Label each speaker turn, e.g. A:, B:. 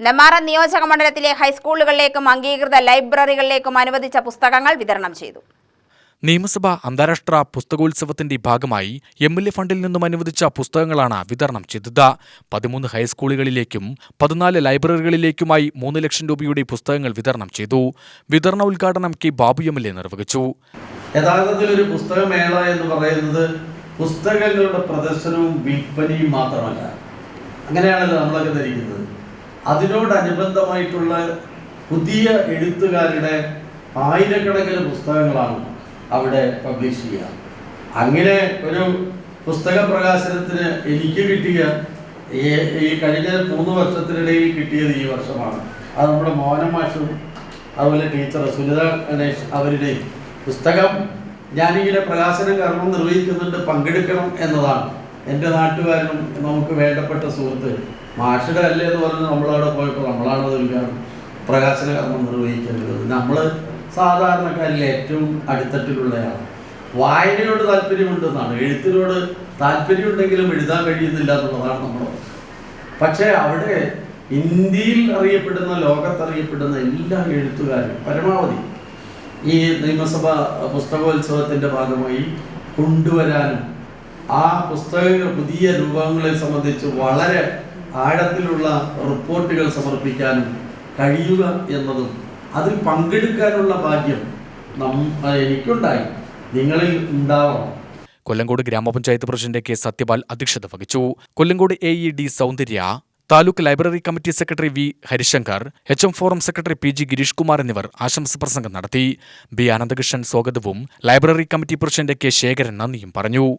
A: നെമാറ നിയോജക മണ്ഡലത്തിലെ ഹൈസ്കൂളുകളിലേക്കും അംഗീകൃത ലൈബ്രറികളിലേക്കും അനുവദിച്ച പുസ്തകങ്ങൾ വിതരണം ചെയ്തു.
B: നിയമസഭ അന്താരാഷ്ട്ര പുസ്തകോത്സവത്തിന്റെ ഭാഗമായി എം എൽ എ ഫണ്ടിൽ നിന്നും അനുവദിച്ച പുസ്തകങ്ങളാണ് വിതരണം ചെയ്തത്. പതിമൂന്ന് ഹൈസ്കൂളുകളിലേക്കും പതിനാല് ലൈബ്രറികളിലേക്കുമായി മൂന്ന് ലക്ഷം രൂപയുടെ പുസ്തകങ്ങൾ വിതരണം ചെയ്തു. വിതരണ ഉദ്ഘാടനം K Babu M L A നിർവഹിച്ചു.
C: യഥാർത്ഥത്തിൽ ഒരു പുസ്തകമേള എന്ന് പറയുന്നത് പുസ്തകങ്ങളുടെ പ്രദർശനവും വിൽപ്പനയും മാത്രമല്ല. അങ്ങനെയാണല്ലോ നമ്മളൊക്കെ ധരിക്കുന്നത്. അതിനോടനുബന്ധമായിട്ടുള്ള പുതിയ എഴുത്തുകാരുടെ ആയിരക്കണക്കിന് പുസ്തകങ്ങളാണ് അവിടെ പബ്ലിഷ് ചെയ്യുക. അങ്ങനെ ഒരു പുസ്തക പ്രകാശനത്തിന് എനിക്ക് കിട്ടിയ ഈ- കഴിഞ്ഞ മൂന്ന് വർഷത്തിനിടയിൽ കിട്ടിയത് ഈ വർഷമാണ്. അത് നമ്മുടെ മോഹനം മാഷും അതുപോലെ ടീച്ചർ സുനിത ഗണേഷ് അവരുടെയും പുസ്തകം ഞാനിങ്ങനെ പ്രകാശനം കർമ്മം നിർവഹിക്കുന്നുണ്ട് പങ്കെടുക്കണം എന്നതാണ്. എന്റെ നാട്ടുകാരനും നമുക്ക് വേണ്ടപ്പെട്ട സുഹൃത്ത് മാഷിടെ അല്ലേ എന്ന് പറഞ്ഞ് നമ്മളവിടെ പോയപ്പോൾ നമ്മളാണ് അത് ഉദ്ഘാടനം പ്രകാശന കർമ്മം നിർവഹിക്കേണ്ടത്. നമ്മൾ സാധാരണക്കാരിൽ ഏറ്റവും അടിത്തട്ടിലുള്ളയാണ് വായനയോട് താല്പര്യമുണ്ടെന്നാണ്. എഴുത്തിനോട് താല്പര്യമുണ്ടെങ്കിലും എഴുതാൻ കഴിയുന്നില്ല എന്നുള്ളതാണ് നമ്മൾ പക്ഷേ അവിടെ ഇന്ത്യയിൽ അറിയപ്പെടുന്ന ലോകത്തറിയപ്പെടുന്ന എല്ലാ എഴുത്തുകാരും പരമാവധി ഈ നിയമസഭ പുസ്തകോത്സവത്തിന്റെ ഭാഗമായി കൊണ്ടുവരാനും ആ പുസ്തകങ്ങൾ പുതിയ രൂപങ്ങളെ സംബന്ധിച്ച് വളരെ ആഴത്തിലുള്ള റിപ്പോർട്ടുകൾ സമർപ്പിക്കാനും കഴിയുക എന്നതും അതിൽ പങ്കെടുക്കാനുള്ള ഭാഗ്യം എനിക്കുണ്ടായി. നിങ്ങളിൽ ഉണ്ടാവണം.
B: കൊല്ലങ്കോട് ഗ്രാമപഞ്ചായത്ത് പ്രസിഡന്റ് കെ. സത്യപാൽ അധ്യക്ഷത വഹിച്ചു. Kollengode A E D Soundarya taluk library committee secretary V Harishankar H M forum secretary P G Girish Kumar എന്നിവർ ആശംസ പ്രസംഗം നടത്തി. ബി ആനന്ദകൃഷ്ണൻ സ്വാഗതവും library committee president K. Sekharan നന്ദിയും പറഞ്ഞു.